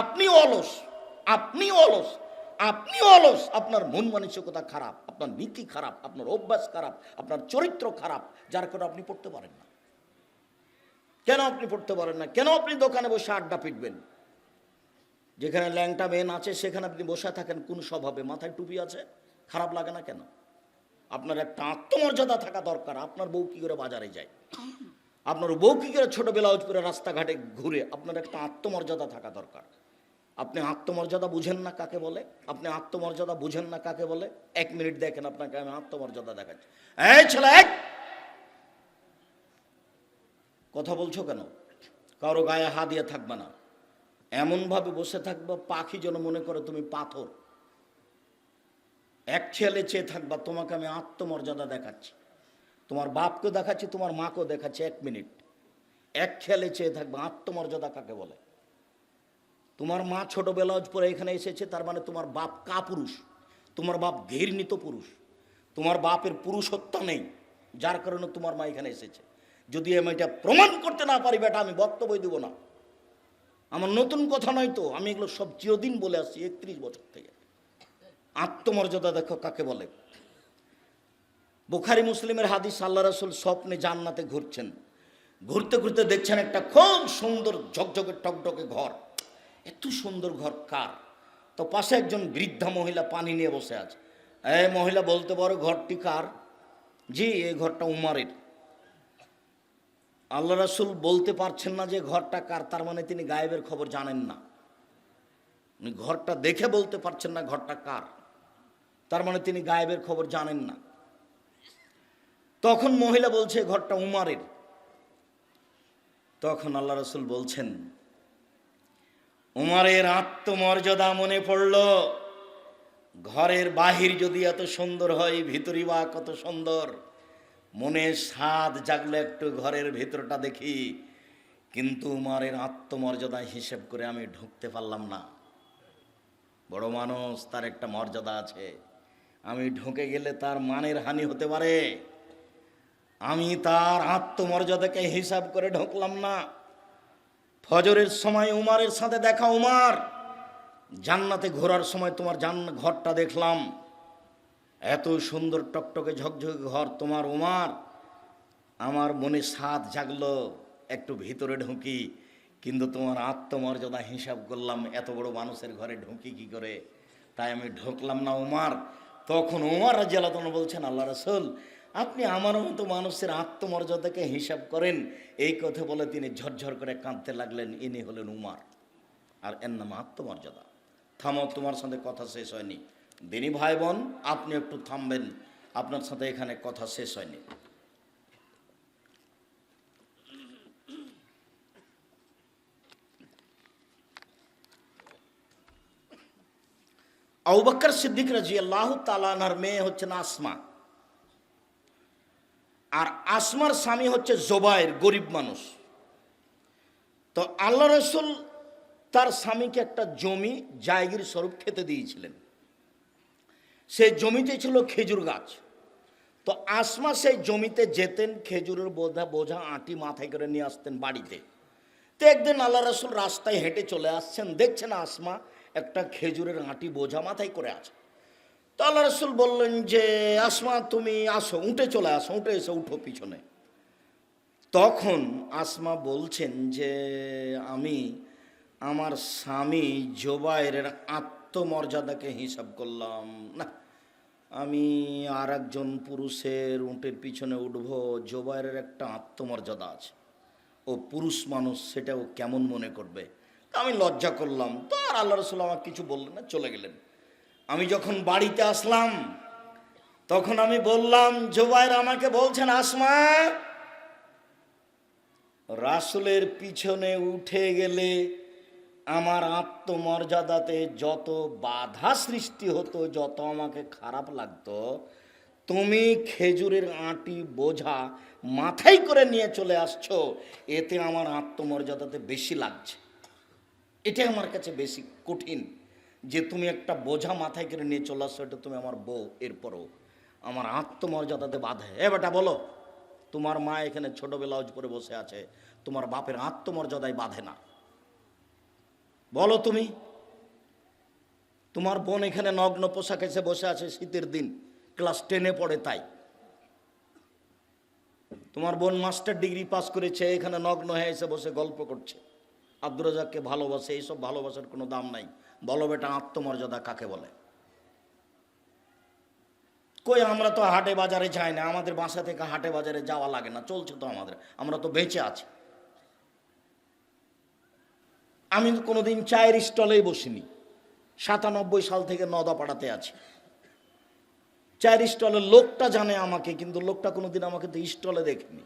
আপনি অলস আপনি অলস আপনি অলস, আপনার মন মানসিকতা খারাপ, আপনার নীতি খারাপ, আপনার অভ্যাস খারাপ, আপনার চরিত্র খারাপ, যার কারণে আপনি পড়তে পারেন না। কেন আপনি পড়তে পারেন না? কেন আপনি দোকানে বসে আড্ডা পিটবেন? যেখানে ল্যাংটা মেন আছে, সেখানে আপনি বসে থাকেন, কোন স্বভাবে? মাথায় টুপি আছে? খারাপ লাগে না কেন? আপনার একটা আত্মমর্যাদা থাকা দরকার, আপনার বউ কি করে বাজারে যায়? আপনার বউ কি করে ছোট ব্লাউজ পরে রাস্তাঘাটে ঘুরে, আপনার একটা আত্মমর্যাদা থাকা দরকার। আপনি আত্মমর্যাদা বুঝেন না কাকে বলে? আপনি আত্মমর্যাদা বুঝেন না কাকে বলে? এক মিনিট দেখেন আপনাকে আমি আত্মমর্যাদা দেখাচ্ছি। এই ছেলে! কথা বলছো কেন? কারও গায়ে হাত দিয়ে থাকবে না। এমনভাবে বসে থাকবে, পাখি যেন মনে করে তুমি পাথর। এক ছেলে চেয়ে থাকবা, তোমাকে আমি আত্মমর্যাদা দেখাচ্ছি। তোমার বাপকে দেখাচ্ছি, তোমার মাকেও দেখাচ্ছি, এক মিনিট। এক খেয়ালে চেয়ে থাকবে, আত্মমর্যাদা কাকে বলে? তোমার মা ছোট বেলাজ পরে এখানে এসেছে, তার মানে তোমার বাপ কা পুরুষ? তোমার বাপ ঘৃণিত পুরুষ। তোমার বাপের পুরুষত্ব নেই, যার কারণে তোমার মা এখানে এসেছে। যদি আমি এটা প্রমাণ করতে না পারি, বেটা, আমি বক্তব্য দেবো না। আমার নতুন কথা নয় তো, আমি এগুলো সব চিরদিন বলে আসছি, একত্রিশ বছর থেকে। আত্মমর্যাদা দেখো কাকে বলে। বুখারি মুসলিমের হাদিস, আল্লাহ রাসুল স্বপ্নে জান্নাতে ঘুরছেন। ঘুরতে ঘুরতে দেখছেন একটা খুব সুন্দর ঝকঝকে টকটকে ঘর। এত সুন্দর ঘর কার? তো পাশে একজন বৃদ্ধা মহিলা পানি নিয়ে বসে আছে। এ মহিলা বলতে পারো ঘরটি কার? জি, এই ঘরটা উমারের। আল্লাহ রাসুল বলতে পারছেন না যে ঘরটা কার, তার মানে তিনি গায়েবের খবর জানেন না। উনি ঘরটা দেখে বলতে পারছেন না ঘরটা কার। তার মানে তিনি গায়েবের খবর জানেন না। তখন মহিলা বলছে ঘরটা উমারের। তখন আল্লাহ রসুল বলছেন উমারের আত্মমর্যাদা মনে পড়ল। ঘরের বাহির যদি এত সুন্দর হয় ভিতরি বা কত সুন্দর। মনে স্বাদ জাগলো একটু ঘরের ভিতরটা দেখি। কিন্তু উমারের আত্মমর্যাদা হিসেব করে আমি ঢুকতে পারলাম না। বড় মানুষ, তার একটা মর্যাদা আছে। আমি ঢুকে গেলে তার মানের হানি হতে পারে। আমি তার আত্মমর্যাদাকে হিসাব করে ঢুকলাম না। ফজরের সময় উমারের সাথে দেখা, উমার, জান্নাতে ঘোরার সময় তোমার জান ঘরটা দেখলাম। এত সুন্দর টকটকে ঝকঝকে ঘর তোমার, উমার। আমার মনে স্বাদ জাগলো, একটু ভিতরে ঢুকি, কিন্তু তোমার আত্মমর্যাদা হিসাব করলাম, এত বড় মানুষের ঘরে ঢুকি কি করে? তাই আমি ঢুকলাম না, উমার। তখন উমার রাজিয়ালতন বলছেন, আল্লাহ রসুল আপনি আমার মতো মানুষের আত্মমর্যাদাকে হিসাব করেন। এই কথা বলে তিনি ঝরঝর করে কাঁদতে লাগলেন, ইনি হলেন উমার। আর এর নাম আত্মমর্যাদা। থামো তোমার সাথে কথা শেষ হয়নি। দিনী ভাই বোন আপনি একটু থামবেন। আপনার সাথে এখানে কথা শেষ হয়নি। আউবাক্কর সিদ্দিক রাজি আল্লাহ তালানার মেয়ে হচ্ছেন আসমা। আর আসমার স্বামী হচ্ছে জোবাইর গরিব মানুষ। তো আল্লাহ রসুল তার স্বামীকে একটা জমি জায়গির স্বরূপ খেতে দিয়েছিলেন। সেই জমিতে ছিল খেজুর গাছ। তো আসমা সেই জমিতে যেতেন, খেজুরের বোঝা বোঝা আটি মাথায় করে নিয়ে আসতেন বাড়িতে। তো একদিন আল্লাহ রসুল রাস্তায় হেঁটে চলে আসছেন, দেখছেন আসমা একটা খেজুরের আটি বোঝা মাথায় করে আছে। তো আল্লাহ রসুল বললেন যে, আসমা, তুমি আসো, উঠে চলে আসো, উঠে এসে, উঠো পিছনে। তখন আসমা বলছেন যে, আমি আমার স্বামী জোবাইরের আত্মমর্যাদাকে হিসাব করলাম। না, আমি আর একজন পুরুষের উঁটের পিছনে উঠবো, জোবাইরের একটা আত্মমর্যাদা আছে। ও পুরুষ মানুষ, সেটা ও কেমন মনে করবে? আমি লজ্জা করলাম। তো আর আল্লাহ রসুল আমাকে কিছু বললেন না, চলে গেলেন। আমি যখন বাড়িতে আসলাম, তখন আমি বললাম, জোবাইর আমাকে বলছেন, আসমা, রাসুলের পিছনে উঠে গেলে আমার আত্মমর্যাদাতে যত বাধা সৃষ্টি হতো, যত আমাকে খারাপ লাগতো, তুমি খেজুরের আটি বোঝা মাথায় করে নিয়ে চলে আসছো, এতে আমার আত্মমর্যাদাতে বেশি লাগছে। এটা আমার কাছে বেশি কঠিন। যে তুমি একটা বোঝা মাথায় করে নিয়ে চলে আসছো, এটা তুমি আমার বউ, এরপরও। আমার আত্মমর্যাদাতে বাধে এ বেটা, বলো, তোমার মা এখানে ছোট ব্লাউজ পরে বসে আছে, তোমার বাপের আত্মমর্যাদায় বাঁধে না। বলো তুমি, তোমার বোন এখানে নগ্ন পোশাক এসে বসে আছে শীতের দিন, ক্লাস টেনে পড়ে তাই। তোমার বোন মাস্টার ডিগ্রি পাস করেছে, এখানে নগ্ন হয়ে এসে বসে গল্প করছে। আব্দুর রাজাককে ভালোবাসে, এইসব ভালোবাসার কোনো দাম নাই। বলো বেটা, আত্মমর্যাদা কাকে বলে? কই, আমরা তো হাটে বাজারে যাই না, আমাদের বাসা থেকে হাটে বাজারে যাওয়া লাগে না, চলছে তো আমাদের, আমরা তো বেঁচে আছি। আমি কোনোদিন চায়ের স্টলেই বসিনি, সাতানব্বই সাল থেকে নদাপাড়াতে আছি। চায়ের স্টলের লোকটা জানে আমাকে, কিন্তু লোকটা কোনোদিন আমাকে তো স্টলে দেখেনি।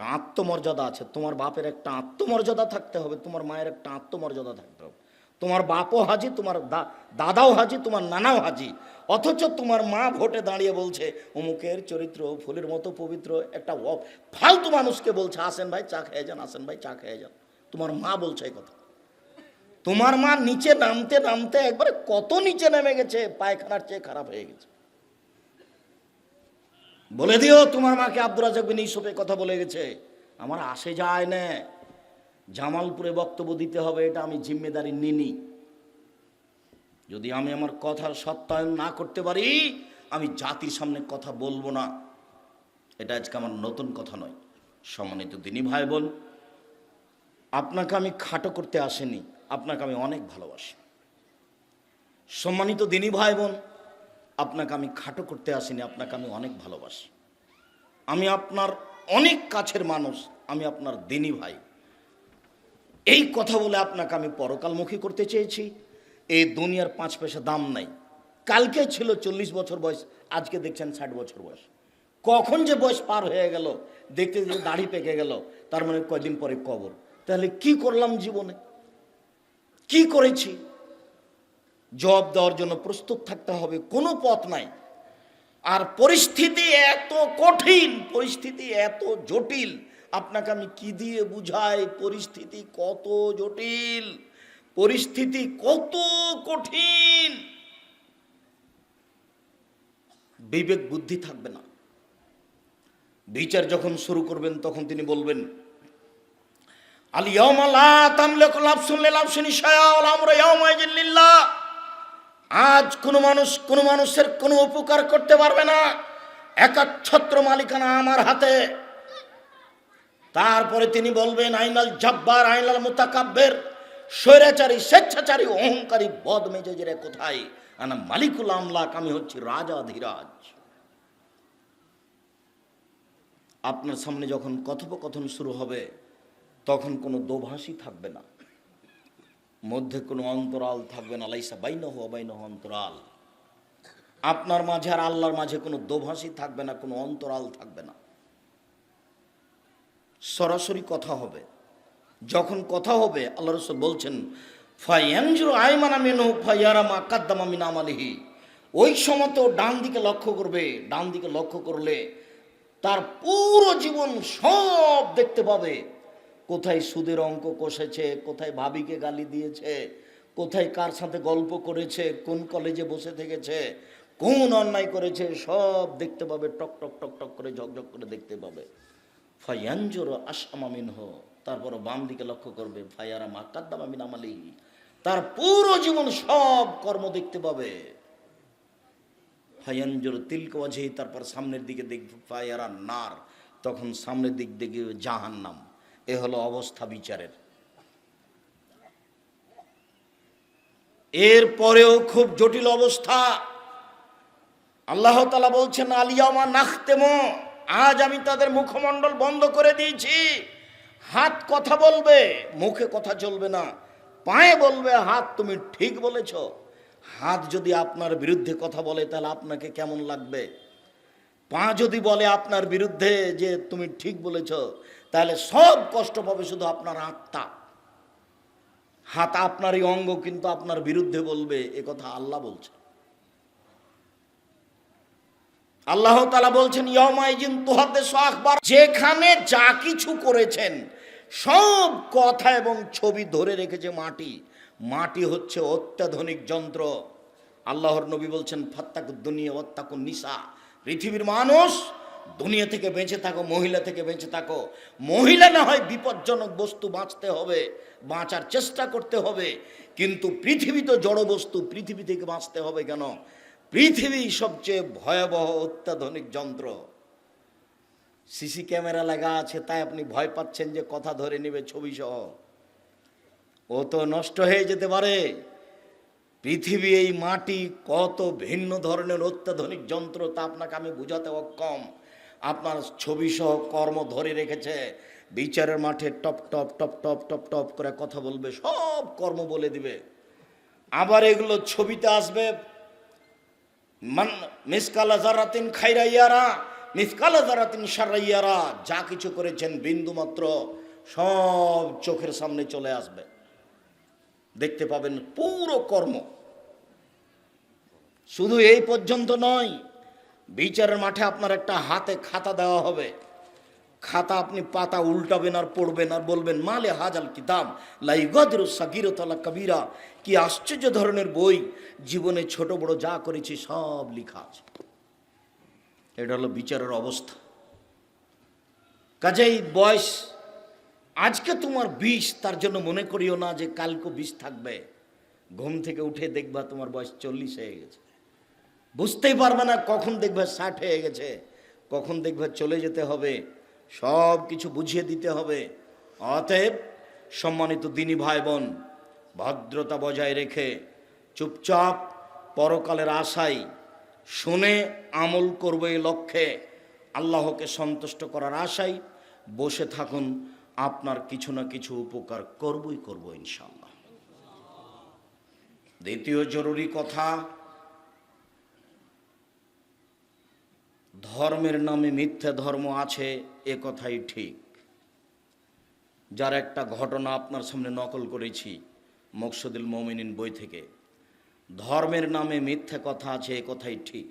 একটা আত্মমর্যাদা আছে, তোমার বাপের একটা আত্মমর্যাদা থাকতে হবে, তোমার মায়ের একটা আত্মমর্যাদা থাকতে হবে। তোমার বাপও হাজি, তোমার দাদাও হাজি, তোমার নানাও হাজি, অথচ তোমার মা ভোটে দাঁড়িয়ে বলছে, অমুকের চরিত্র ফুলের মতো পবিত্র, একটা ফালতু মানুষকে বলছে, আসেন ভাই, চা খেয়ে যান, আসেন ভাই, চা খেয়ে যান। তোমার মা বলছে এই কথা। তোমার মা নিচে নামতে নামতে একবারে কত নিচে নেমে গেছে, পায়খানার চেয়ে খারাপ হয়ে গেছে। বলে দিও, তোমার মাকে আব্দুর রাজাক বিন ইউসুফে কথা বলে গেছে। আমার আসে যায় না। জামালপুরে বক্তব্য দিতে হবে, এটা আমি জিম্মেদারি নিনি। যদি আমি আমার কথার সত্যায়ন না করতে পারি, আমি জাতির সামনে কথা বলব না। এটা আজকে আমার নতুন কথা নয়। সম্মানিত দিনী ভাই বোন আপনাকে আমি খাটো করতে আসেনি, আপনাকে আমি অনেক ভালোবাসি। সম্মানিত দিনী ভাই বোন আপনাকে আমি খাটো করতে আসিনি, আপনাকে আমি অনেক ভালোবাসি। আমি আপনার অনেক কাছের মানুষ, আমি আপনার দিনী ভাই। এই কথা বলে আপনাকে আমি পরকালমুখী করতে চেয়েছি। এই দুনিয়ার পাঁচ পয়সা দাম নাই। কালকে ছিল চল্লিশ বছর বয়স, আজকে দেখছেন ষাট বছর বয়স। কখন যে বয়স পার হয়ে গেল, দেখতে দেখতে দাড়ি পেকে গেল, তার মানে কয়দিন পরে কবর। তাহলে কি করলাম জীবনে? কি করেছি? জবাব দেওয়ার জন্য প্রস্তুত থাকতে হবে, কোনো পথ নাই। আর পরিস্থিতি এত কঠিন, পরিস্থিতি এত জটিল, আপনাকে আমি কি দিয়ে বুঝাই? পরিস্থিতি কত জটিল, পরিস্থিতি কত কঠিন। বিবেক বুদ্ধি থাকবে না। বিচার যখন শুরু করবেন, তখন তিনি বলবেন আলিয়াউমা লা তামলিকু নাফসুন লিনাফসিন শাইআন আমরু ইয়াউমাইযিন লিল্লাহ। আজ কোনো মানুষ কোনো মানুষের কোনো উপকার করতে পারবে না। একাচ্ছত্র মালিকানা আমার হাতে। তারপরে তিনি বলবেন, আইনাল জব্বার, আইনাল মুতাকাব্বের, স্বৈরাচারী, স্বেচ্ছাচারী, অহংকারী বদ মেজেজের কোথায়? আনা মালিকুল আমলাক, আমি হচ্ছি রাজা ধীরাজ। আপনার সামনে যখন কথোপকথন শুরু হবে, তখন কোনো দোভাষী থাকবে না। মধ্যে কোনো অন্তরাল থাকবে না, লাইসা বাইন হওয়া বাইন অন্তরাল। আপনার মাঝে আর আল্লাহর মাঝে কোনো দোভাষী থাকবে না, কোনো অন্তরাল থাকবে না। সরাসরি কথা হবে। যখন কথা হবে, আল্লাহ রসুল বলছেন, ফাইয়ানজুর আলিহি ওই সময় তো ডান দিকে লক্ষ্য করবে, ডান দিকে লক্ষ্য করলে তার পুরো জীবন সব দেখতে পাবে। কোথায় সুদের অঙ্ক কষেছে, কোথায় ভাবিকে গালি দিয়েছে, কোথায় কার সাথে গল্প করেছে, কোন কলেজে বসে থেকেছে, কোন অন্যায় করেছে, সব দেখতে পাবে, টক টক টক টক করে ঝকঝক করে দেখতে পাবে। ফাইয়াঞ্জোর আসামামিন হো তারপর বাম দিকে লক্ষ্য করবে, ফায়ারা মাকাদ্দামামিন আমালি, তার পুরো জীবন সব কর্ম দেখতে পাবে। ফায়াঞ্জোর তিলক তারপর সামনের দিকে দেখবে, ফায়ারা নার, তখন সামনের দিক দেখবে জাহান্নাম। এ হলো অবস্থা বিচারের। এর পরেও খুব জটিল অবস্থা। আল্লাহ তালা বলছেন আলিয়ামা নাখতেমো আজ আমি তাদের মুখমণ্ডল বন্ধ করে দিয়েছি। হাত কথা বলবে, মুখে কথা চলবে না। পায়ে বলবে, হাত তুমি ঠিক বলেছ। হাত যদি আপনার বিরুদ্ধে কথা বলে, তাহলে আপনাকে কেমন লাগবে? পা যদি বলে আপনার বিরুদ্ধে যে, তুমি ঠিক বলেছ তাহলে সব কষ্ট পাবে শুধু আপনার আত্মা। হাত আপনারই অঙ্গ, কিন্তু আপনার বিরুদ্ধে বলবে, এ কথা আল্লাহ বলছে আল্লাহ তালা বলছেন ইয়মাইজিন তোহাতে আখবার। যেখানে যা কিছু করেছেন, সব কথা এবং ছবি ধরে রেখেছে মাটি। মাটি হচ্ছে অত্যাধুনিক যন্ত্র। আল্লাহর নবী বলছেন, ফাত্তাকুদ দুনিয়া অত্তাকুন নিসা। পৃথিবীর মানুষ দুনিয়া থেকে বেঁচে থাকো, মহিলা থেকে বেঁচে থাকো। মহিলা না হয় বিপজ্জনক বস্তু বাঁচতে হবে, বাঁচার চেষ্টা করতে হবে। কিন্তু পৃথিবী তো জড় বস্তু, পৃথিবী থেকে বাঁচতে হবে কেন? পৃথিবী সবচেয়ে ভয়াবহ অত্যাধুনিক যন্ত্র। সিসি ক্যামেরা লাগা আছে, তাই আপনি ভয় পাচ্ছেন যে কথা ধরে নেবে ছবি সহ ও তো নষ্ট হয়ে যেতে পারে। পৃথিবী এই মাটি কত ভিন্ন ধরনের অত্যাধুনিক যন্ত্র তা আপনাকে আমি বুঝাতে অক্ষম। আপনার ছবি সহ কর্ম ধরে রেখেছে, বিচারের মাঠে top top top top top top করে কথা বলবে, সব কর্ম বলে দিবে। আবার এগুলো ছবিতে আসবে, মান, মিসকালা জারাতিন খাইরাইয়ারা মিসকালা জারাতিন সারাইয়ারা যা কিছু করেছেন বিন্দু মাত্র, সব চোখের সামনে চলে আসবে। দেখতে পাবেন পুরো কর্ম। শুধু এই পর্যন্ত নয় বিচারের মাঠে আপনার একটা হাতে খাতা দেওয়া হবে। খাতা আপনি পাতা উল্টাবেন আর পড়বেন আর বলবেন, মালে হাজাল কিতাব, লাই গদর সাকিরতলা কবিরা। কি আশ্চর্য ধরনের বই। জীবনে ছোট বড় যা করেছি সব লেখা আছে। এটা হলো বিচারের অবস্থা। কাজেই বয়স, আজকে তোমার বিষ, তার জন্য মনে করিও না যে কালকে বিষ থাকবে। ঘুম থেকে উঠে দেখবা তোমার বয়স চল্লিশ হয়ে গেছে। বুঝতেই পারবে না কখন দেখবে ষাট হয়ে গেছে, কখন দেখবে চলে যেতে হবে, সব কিছু বুঝিয়ে দিতে হবে। অতএব সম্মানিত দিনী ভাই বোন ভদ্রতা বজায় রেখে চুপচাপ পরকালের আশায় শুনে আমল করবে এই লক্ষ্যে। আল্লাহকে সন্তুষ্ট করার আশায় বসে থাকুন, আপনার কিছু না কিছু উপকার করবই করব ইনশাল্লাহ দ্বিতীয় জরুরি কথা ধর্মের নামে মিথ্যে ধর্ম আছে, এ কথাই ঠিক। যার একটা ঘটনা আপনার সামনে নকল করেছি, মকসুদুল মমিনিন বই থেকে। ধর্মের নামে মিথ্যে কথা আছে, এ কথাই ঠিক।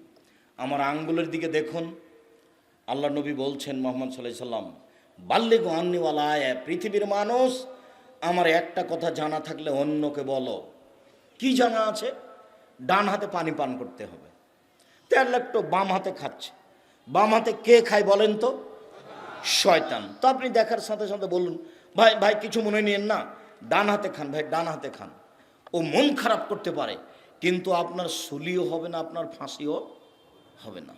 আমার আঙ্গুলের দিকে দেখুন, আল্লাহ নবী বলছেন মোহাম্মদ সাল্লাহ সাল্লাম বাল্যেগ আন্নিওয়ালা আয়া, পৃথিবীর মানুষ, আমার একটা কথা জানা থাকলে অন্যকে বলো। কি জানা আছে? ডান হাতে পানি পান করতে হবে। তেল একটু বাম হাতে খাচ্ছে। বাম হাতে কে খায় বলেন তো? শয়তান। তো আপনি দেখার সাথে সাথে বলুন, ভাই ভাই, কিছু মনে নিয়েন না। ডান হাতে খান, ভাই, ডান হাতে খান। ও মন খারাপ করতে পারে, কিন্তু আপনার সুলিও হবে না, আপনার ফাঁসিও হবে না।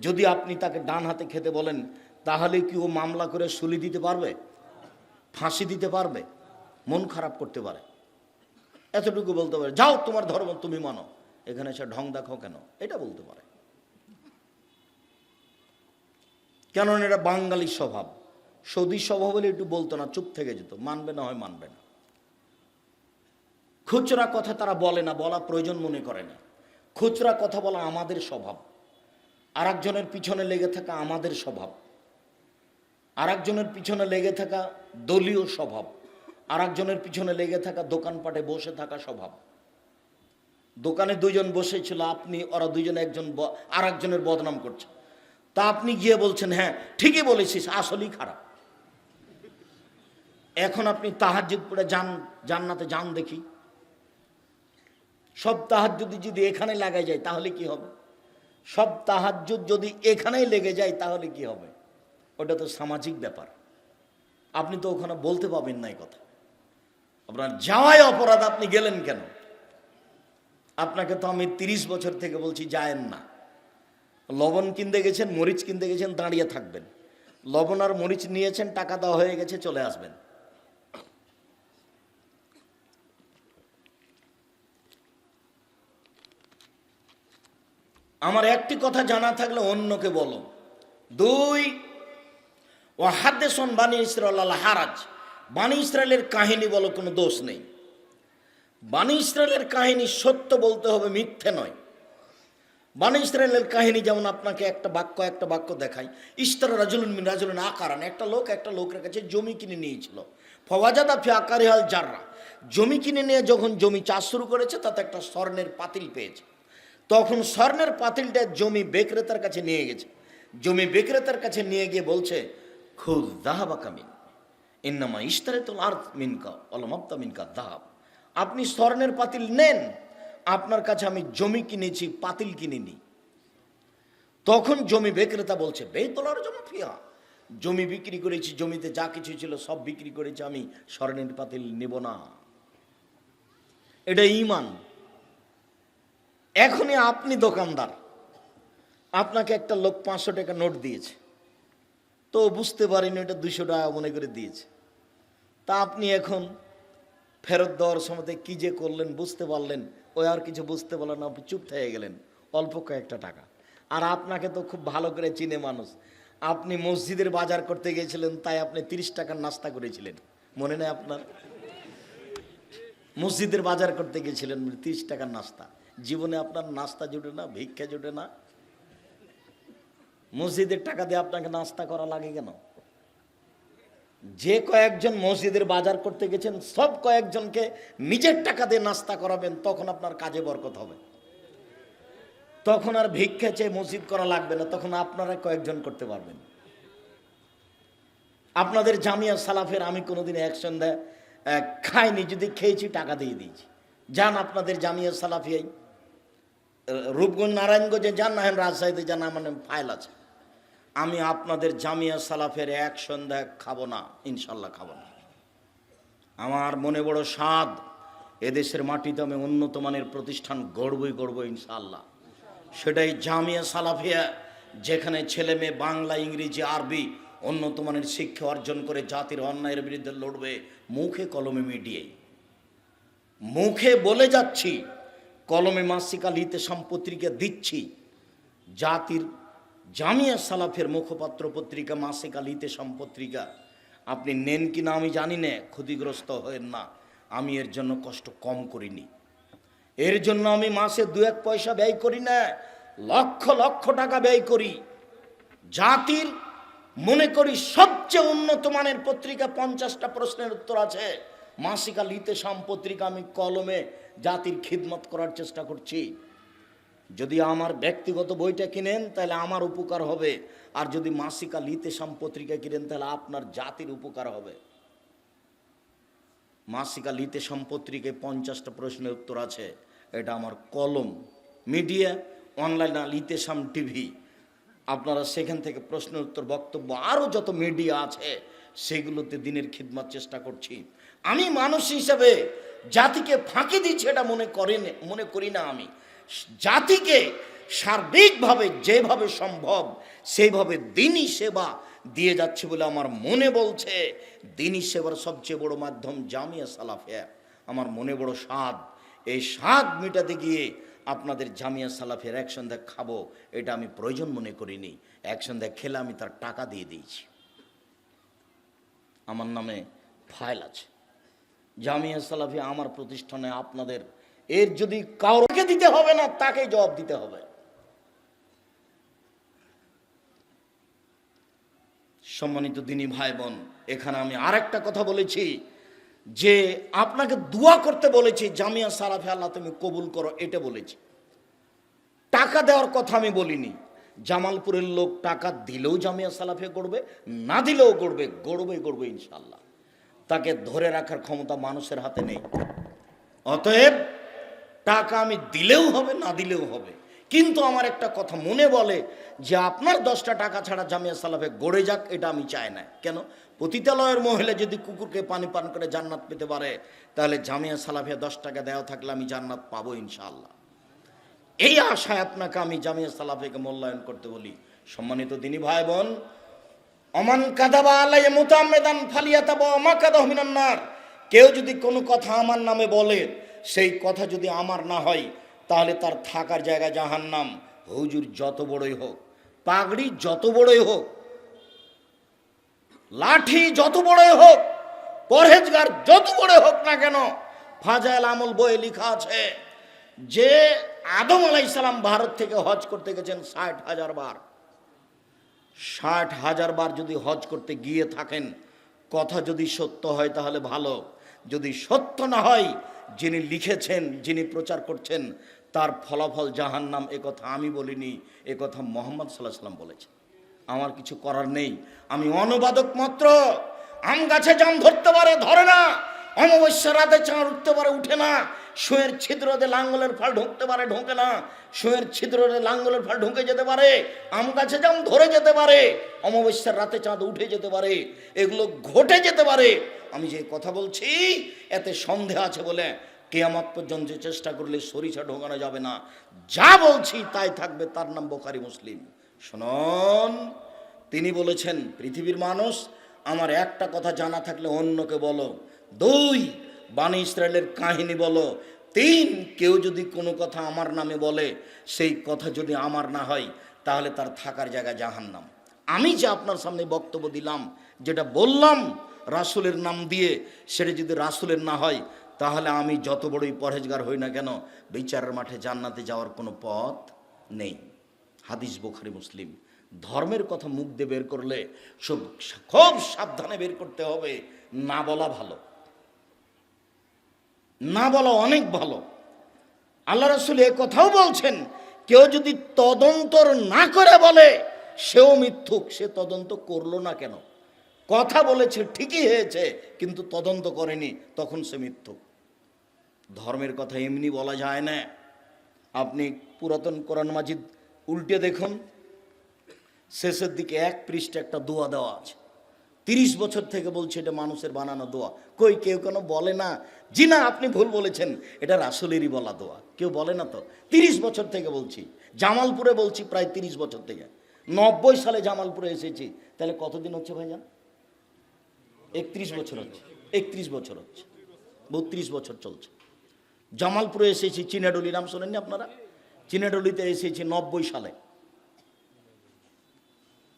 যদি আপনি তাকে ডান হাতে খেতে বলেন, তাহলে কি ও মামলা করে সুলি দিতে পারবে? ফাঁসি দিতে পারবে? মন খারাপ করতে পারে। এতটুকু বলতে পারে, যাও, তোমার ধর্ম তুমি মানো। এখানে সে ঢং দেখো কেন? এটা বলতে পারে। কেননা এটা বাঙালি স্বভাব। সৌদি স্বভাব হলে একটু বলতো না, চুপ থেকে যেত। মানবে না হয় মানবে না। খুচরা কথা তারা বলে না বলা প্রয়োজন মনে করে না। খুচরা কথা বলা আমাদের স্বভাব। আর একজনের পিছনে লেগে থাকা আমাদের স্বভাব। আর একজনের পিছনে লেগে থাকা দলীয় স্বভাব। আর একজনের পিছনে লেগে থাকা দোকানপাটে বসে থাকা স্বভাব। দোকানে দুজন বসেছিল, আপনি, ওরা দুজন একজন আর একজনের বদনাম করছে। তা আপনি গিয়ে বলছেন হ্যাঁ ঠিকই বলেছিস, আসলেই খারাপ। এখন আপনি তাহাজ্জুদ পড়ে যান, জান্নাতে যান দেখি। সব তাহাজ্জুদ যদি এখানে লাগাই যায়, তাহলে কি হবে? সব তাহাজ্জুদ যদি এখানেই লেগে যায়, তাহলে কি হবে? ওটা তো সামাজিক ব্যাপার। আপনি তো ওখানে বলতে পাবেন না কথা। আপনার যাওয়াই অপরাধ আপনি গেলেন কেন? আপনাকে তো আমি তিরিশ বছর থেকে বলছি, যায়েন না। লবণ কিনতে গেছেন, মরিচ কিনতে গেছেন, দাঁড়িয়ে থাকবেন। লবণ আর মরিচ নিয়েছেন, টাকা দেওয়া হয়ে গেছে, চলে আসবেন। আমার একটি কথা জানা থাকলে অন্যকে বলো। দুই, ও হাদ্দেশন বাণী ইসরাল হারাজ। বাণী ইসরায়েলের কাহিনী বলো, কোনো দোষ নেই। বাণী ইসরায়েলের কাহিনী সত্য বলতে হবে, মিথ্যে নয়। বাণী ইসরায়েলের কাহিনী যেমন আপনাকে একটা বাক্য একটা বাক্য দেখাই। ইস্তার রাজুলুন মিন রাজুলুন আকারান, একটা লোক, একটা লোকের কাছে জমি কিনে নিয়েছিল। ফওয়াজাদা ফি আকারে হাল জাররা। জমি কিনে নিয়ে যখন জমি চাষ শুরু করেছে, তাতে একটা স্বর্ণের পাতিল পেয়েছে। তখন স্বর্ণের পাতিলটা জমি বিক্রেতার কাছে নিয়ে গেছে। জমি বিক্রেতার কাছে নিয়ে গিয়ে বলছে, খুদ দাহাবা কামিন ইন্নামা ইস্তারে তো আর মিনকা অলমাপ্তা মিনকা দাহাব। আপনি স্বর্ণের পাতিল নেন আপনার কাছে আমি জমি কিনেছি, পাতিল কিনিনি। তখন জমি বিক্রেতা বলছে বেতলার জমি ফিয়া। জমি বিক্রি করেছি, জমিতে যা কিছু ছিল সব বিক্রি করেছি, আমি স্বর্ণের পাতিল নেব না। এটা ইমান এখনই আপনি দোকানদার। আপনাকে একটা লোক পাঁচশো টাকা নোট দিয়েছে। তো বুঝতে পারিনি এটা দুশো টাকা মনে করে দিয়েছে। তা আপনি এখন ফেরত দেওয়ার সময় কি যে করলেন বুঝতে পারলেন ওই আর কিছু বুঝতে পারলেন না, চুপ থেকে গেলেন অল্প কয়েকটা টাকা। আর আপনাকে তো খুব ভালো করে চিনে মানুষ। আপনি মসজিদের বাজার করতে গিয়েছিলেন তাই আপনি তিরিশ টাকার নাস্তা করেছিলেন। মনে নেই আপনার? মসজিদের বাজার করতে গেছিলেন তিরিশ টাকার নাস্তা। জীবনে আপনার নাস্তা জুটে না ভিক্ষা জুটে না? মসজিদের টাকা দিয়ে আপনাকে নাস্তা করা লাগে কেন? যে কয়েকজন মসজিদের বাজার করতে গেছেন, সব কয়েকজনকে নিজের টাকা দিয়ে নাস্তা করাবেন, তখন আপনার কাজে বরকত হবে। তখন আর ভিক্ষা চেয়ে মসজিদ করা লাগবে না, তখন আপনারা কয়েকজন করতে পারবেন। আপনাদের জামিয়া সালাফের আমি কোনোদিন এক সন্ধ্যা খাইনি, যদি খেয়েছি টাকা দিয়ে দিয়েছি। যান আপনাদের জামিয়া সালাফিয়াই। রূপগঞ্জ, নারায়ণগঞ্জে যান, না রাজশাহীতে যান, আমার ফাইল আছে। আমি আপনাদের জামিয়া সালাফের এক সন্ধ্যা খাব না, ইনশাল্লাহ খাব না। আমার মনে বড় স্বাদ, এদেশের মাটিতে আমি উন্নত মানের প্রতিষ্ঠান গড়বই গড়ব ইনশাল্লাহ। সেটাই জামিয়া সালাফিয়া, যেখানে ছেলে মেয়ে বাংলা, ইংরেজি, আরবি উন্নত মানের শিক্ষা অর্জন করে জাতির অন্যায়ের বিরুদ্ধে লড়বে, মুখে কলমে মিডিয়ে মুখে বলে যাচ্ছি, কলমে মাসিকা লিতে সম্পত্রিকা দিচ্ছি, জাতির জামিয়া সালাফের মুখপাত্র পত্রিকা, মাসিক আলিতে সম্পত্রিকা আপনি নেন কি না আমি জানি না, ক্ষতিগ্রস্ত হয়েন না। আমি এর জন্য কষ্ট কম করিনি। এর জন্য আমি মাসে দু এক পয়সা ব্যয় করি না, লক্ষ লক্ষ টাকা ব্যয় করি। জাতির মনে করি সবচেয়ে উন্নত মানের পত্রিকা, পঞ্চাশটা প্রশ্নের উত্তর আছে। মাসিকা লিতে সাম পত্রিকা আমি কলমে জাতির খিদমত করার চেষ্টা করছি। যদি আমার ব্যক্তিগত বইটা কিনেন, তাহলে আমার উপকার হবে। আর যদি মাসিকা লিতে পত্রিকা কিনেন, তাহলে আপনার জাতির উপকার হবে। মাসিকা লিতে পত্রিকায় পঞ্চাশটা প্রশ্নের উত্তর আছে। এটা আমার কলম। মিডিয়া, অনলাইন লিতেশাম টিভি। আপনারা সেখান থেকে প্রশ্নের উত্তর, বক্তব্য, আরও যত মিডিয়া আছে, সেগুলোতে দিনের খিদমার চেষ্টা করছি। আমি মানুষ হিসাবে জাতিকে ফাঁকি দিচ্ছি এটা মনে করি না- মনে করি না আমি। জাতিকে সার্বিকভাবে যেভাবে সম্ভব, সেইভাবে দিনই সেবা দিয়ে যাচ্ছে বলে আমার মনে বলছে। দিনই সেবার সবচেয়ে বড় মাধ্যম জামিয়া সালাফিয়া আমার মনে বড় স্বাদ। এই স্বাদ মেটাতে গিয়ে আপনাদের জামিয়া সালাফের এক সন্ধ্যা খাব, এটা আমি প্রয়োজন মনে করিনি। এক সন্ধ্যা খেলে আমি তার টাকা দিয়ে দিয়েছি। আমার নামে ফাইল আছে। জামিয়া সালাফি আমার প্রতিষ্ঠানে আপনাদের এর যদি কাউকে দিতে হবে না তাকে জবাব দিতে হবে। সম্মানিত দিনী ভাই বোন এখানে আমি আরেকটা কথা বলেছি, যে আপনাকে দোয়া করতে বলেছি, জামিয়া সালাফে আল্লাহ তুমি কবুল করো, এটা বলেছি। টাকা দেওয়ার কথা আমি বলিনি। জামালপুরের লোক টাকা দিলেও জামিয়া সালাফে গড়বে, না দিলেও গড়বে গড়বে গড়বে ইনশাল্লাহ তাকে ধরে রাখার ক্ষমতা মানুষের হাতে নেই। অতএব টাকা আমি দিলেও হবে, না দিলেও হবে। কিন্তু আমার একটা কথা মনে বলে যে আপনার দশটা টাকা ছাড়া জামিয়া সালাফে গড়ে যাক, এটা আমি চাই না। কেন? পতিতালয়ের মহিলা যদি কুকুরকে পানি পান করে জান্নাত পেতে পারে, তাহলে জামিয়া সালাফে দশ টাকা দেওয়া থাকলে আমি জান্নাত পাবো ইনশাআল্লাহ। এই আশায় আপনাকে আমি জামিয়া সালাফেকে মূল্যায়ন করতে বলি। সম্মানিত দিনী ভাই বোন অমান কাদাবা আলাই ফালিয়াতাবা অমা কাদা কেউ যদি কোনো কথা আমার নামে বলে সেই কথা যদি আমার না হয়, তাহলে তার থাকার জায়গা জাহান্নাম। হুজুর যত বড়ই হোক, পাগড়ি যত বড়ই হোক, লাঠি যত বড়ই হোক, পরহেজগার যত বড় হোক না কেন, ফাজাইল আমল বইয়ে লেখা আছে, যে আদম আলাইসালাম ভারত থেকে হজ করতে গেছেন ষাট হাজার বার। ষাট হাজার বার যদি হজ করতে গিয়ে থাকেন, কথা যদি সত্য হয় তাহলে ভালো, যদি সত্য না হয় যিনি লিখেছেন, যিনি প্রচার করছেন, তার ফলাফল জাহান নাম কথা আমি বলিনি কথা মোহাম্মদ সাল্লাহ সাল্লাম বলেছেন। আমার কিছু করার নেই। আমি অনুবাদক মাত্র। আম গাছে জাম ধরতে পারে, ধরে না। অমাবস্যা রাতে চাঁদ উঠতে পারে, উঠে না। শুয়ের ছিদ্রতে লাঙ্গলের ফল ঢুকতে পারে, ঢুকে না। শুয়ের ছিদ্রতে লাঙ্গলের ফল ঢুকে যেতে পারে, আম গাছে যেমন ধরে যেতে পারে, অমাবস্যার রাতে চাঁদ উঠে যেতে পারে, এগুলো ঘটে যেতে পারে। আমি যে কথা বলছি, এতে সন্দেহ আছে বলে কেয়ামত পর্যন্ত চেষ্টা করলে সরিষা ঢোকানো যাবে না। যা বলছি তাই থাকবে, তার নাম বোকারি মুসলিম। শুনুন, তিনি বলেছেন, পৃথিবীর মানুষ, আমার একটা কথা জানা থাকলে অন্যকে বলো। দুই বাণী ইসরায়েলের কাহিনী বলো। তিন, কেউ যদি কোনো কথা আমার নামে বলে, সেই কথা যদি আমার না হয়, তাহলে তার থাকার জায়গা জাহান্নাম। আমি যে আপনার সামনে বক্তব্য দিলাম, যেটা বললাম রাসুলের নাম দিয়ে, সেটা যদি রাসুলের না হয়, তাহলে আমি যত বড়ই পরহেজগার হই না কেন, বিচারের মাঠে জান্নাতে যাওয়ার কোনো পথ নেই। হাদিস বোখারি, মুসলিম। ধর্মের কথা মুখ দিয়ে বের করলে সব খুব সাবধানে বের করতে হবে। না বলা ভালো। না বলা অনেক ভালো। আল্লাহ রসুল এ কথাও বলছেন, কেউ যদি তদন্তর না করে বলে, সেও মিথ্যুক, সে তদন্ত করল না কেন? কথা বলেছে, ঠিকই হয়েছে, কিন্তু তদন্ত করেনি, তখন সে মিথ্যুক। ধর্মের কথা এমনি বলা যায় না। আপনি পুরাতন কোরআন মাজিদ উল্টে দেখুন, শেষের দিকে এক পৃষ্ঠে একটা দোয়া দেওয়া আছে। তিরিশ বছর থেকে বলছে এটা মানুষের বানানো দোয়া। কই, কেউ কেন বলে না? জি না, আপনি ভুল বলেছেন। এটা রাসুলেরই বলা দোয়া। কেউ বলে না তো? তিরিশ বছর থেকে বলছি। জামালপুরে বলছি প্রায় তিরিশ বছর থেকে। নব্বই সালে জামালপুরে এসেছি। তাহলে কতদিন হচ্ছে ভাইজান? একত্রিশ বছর হচ্ছে। একত্রিশ বছর হচ্ছে। বত্রিশ বছর চলছে। জামালপুরে এসেছি, চিনাডলি। নাম শোনেননি আপনারা? চিনাডলিতে এসেছি নব্বই সালে।